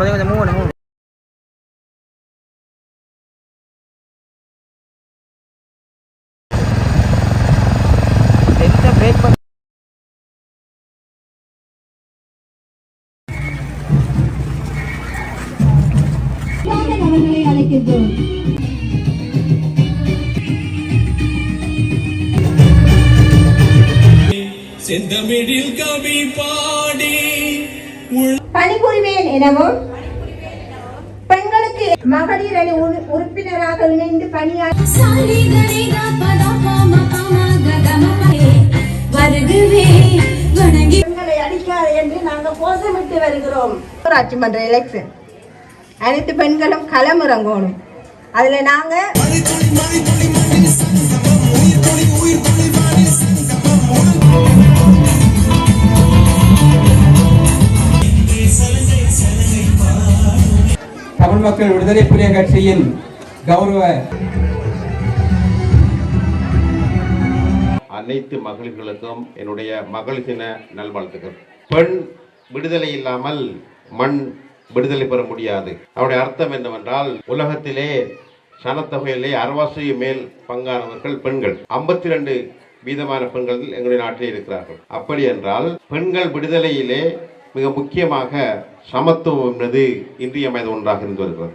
கொஞ்சம் கொஞ்சம் பண்ண மோகன் அவர்களை அழைக்கின்றோம் செந்தமிழில் கவி பாடி பணிபுரிவேன் எனவும் மகளிர் அணி உறு- உறுப்பினராக இணைந்து பணியாற்ற வருகுவே வணங்கி பெண்களை அடிக்காது என்று நாங்கள் கோஷமிட்டு வருகிறோம். ஊராட்சி மன்ற எலெக்ஷன் அனைத்து பெண்களும் களமிறங்கணும். அதுல நாங்க தமிழ் மக்கள் விடுதலை புலிய கட்சியின் கௌரவ அனைத்து மகளிர்களுக்கும் என்னுடைய மகளிர் தின நல்வாழ்த்துக்கள். பெண் விடுதலை இல்லாமல் மண் விடுதலை பெற முடியாது. அவருடைய அர்த்தம் என்னவென்றால் உலகத்திலே சனத்தொகையிலே அறுவாசி மேல் பங்கானவர்கள் பெண்கள். ஐம்பத்தி ரெண்டு வீதமான பெண்கள் எங்களுடைய நாட்டில் இருக்கிறார்கள். அப்படி என்றால் பெண்கள் விடுதலையிலே மிக முக்கியமாக சமத்துவம் என்பது இன்றியமைந்த ஒன்றாக இருந்து வருகிறது.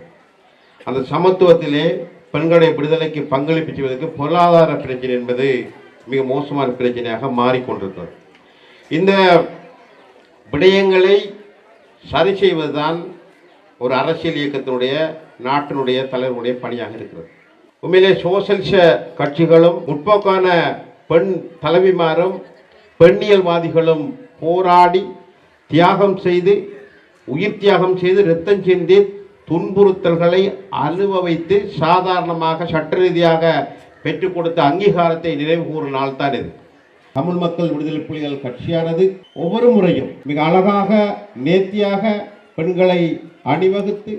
அந்த சமத்துவத்திலே பெண்களுடைய விடுதலைக்கு பங்களிப்பு செய்வதற்கு பொருளாதார பிரச்சனை என்பது மிக மோசமான பிரச்சனையாக மாறிக்கொண்டிருக்கிறது. இந்த விடயங்களை சரி செய்வதுதான் ஒரு அரசியல் இயக்கத்தினுடைய நாட்டினுடைய தலைவருடைய பணியாக இருக்கிறது. உண்மையிலே சோசலிச கட்சிகளும் முற்போக்கான பெண் தலைவிமாரும் பெண்ணியல்வாதிகளும் போராடி தியாகம் செய்து உயிர் தியாகம் செய்து ரத்தம் சிந்தி துன்புறுத்தல்களை அனுபவித்து சாதாரணமாக சட்ட ரீதியாக பெற்றுக் கொடுத்த அங்கீகாரத்தை நினைவு கூறும் நாள் தான் இது. தமிழ் மக்கள் விடுதலை புலிகள் கட்சியானது ஒவ்வொரு முறையும் மிக அழகாக நேர்த்தியாக பெண்களை அணிவகுத்து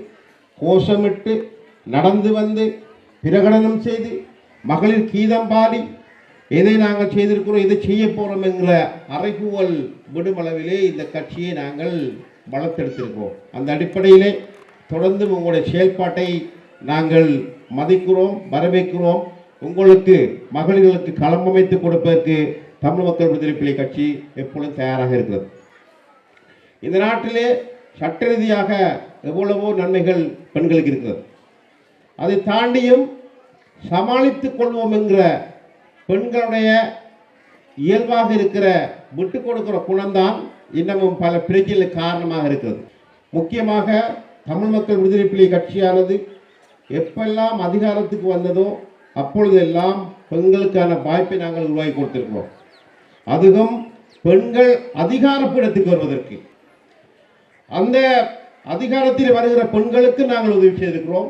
கோஷமிட்டு நடந்து வந்து பிரகடனம் செய்து மகளிர் கீதம் பாடி எதை நாங்கள் செய்திருக்கிறோம் இதை செய்ய போகிறோம் என்கிற அறைகூவல் விடுமளவிலே இந்த கட்சியை நாங்கள் வளர்த்தெடுத்திருக்கிறோம். அந்த அடிப்படையிலே தொடர்ந்து உங்களுடைய செயல்பாட்டை நாங்கள் மதிக்கிறோம் வரவேற்கிறோம். உங்களுக்கு மகளிர்களுக்கு களம் அமைத்து கொடுப்பதற்கு தமிழ் மக்கள் விடுதலை கட்சி எப்பொழுதும் தயாராக இருக்கிறது. இந்த நாட்டிலே சட்ட ரீதியாக எவ்வளவோ நன்மைகள் பெண்களுக்கு இருக்கிறது. அதை தாண்டியும் சமாளித்துக் கொள்வோம் என்கிற பெண்களுடைய இயல்பாக இருக்கிற விட்டு கொடுக்கிற குணம்தான் இன்னமும் பல பிரச்சனைகளுக்கு காரணமாக இருக்கிறது. முக்கியமாக தமிழ் மக்கள் விடுதலை புலி கட்சியானது எப்பெல்லாம் அதிகாரத்துக்கு வந்ததோ அப்பொழுதெல்லாம் பெண்களுக்கான வாய்ப்பை நாங்கள் உருவாக்கி கொடுத்திருக்கிறோம். அதுவும் பெண்கள் அதிகாரப்பீடத்துக்கு வருவதற்கு. அந்த அதிகாரத்தில் வருகிற பெண்களுக்கு நாங்கள் உதவி செய்திருக்கிறோம்.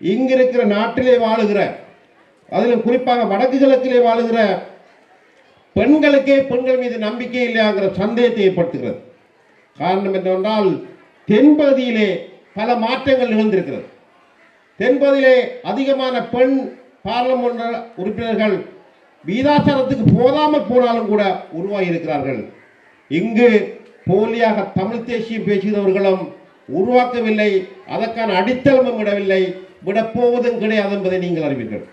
இங்கிருக்கிற நாட்டிலே வாழுகிற அதில் குறிப்பாக வடக்கு கிழக்கிலே வாழுகிற பெண்களுக்கே பெண்கள் மீது நம்பிக்கை இல்லையாங்கிற சந்தேகத்தை ஏற்படுத்துகிறது. காரணம் என்னவென்றால் தென்பகுதியிலே பல மாற்றங்கள் நிகழ்ந்திருக்கிறது. தென்பகுதியிலே அதிகமான பெண் பாராளுமன்ற உறுப்பினர்கள் வீதாச்சாரத்துக்கு போதாமல் போனாலும் கூட உருவாகி இருக்கிறார்கள் இங்கு போலியாக தமிழ் தேசியம் பேசுகிறவர்களும் உருவாக்கவில்லை அதற்கான அடித்தளமும் விடவில்லை விடப்போவதும் கிடையாது என்பதை நீங்கள் அறிவீர்கள்.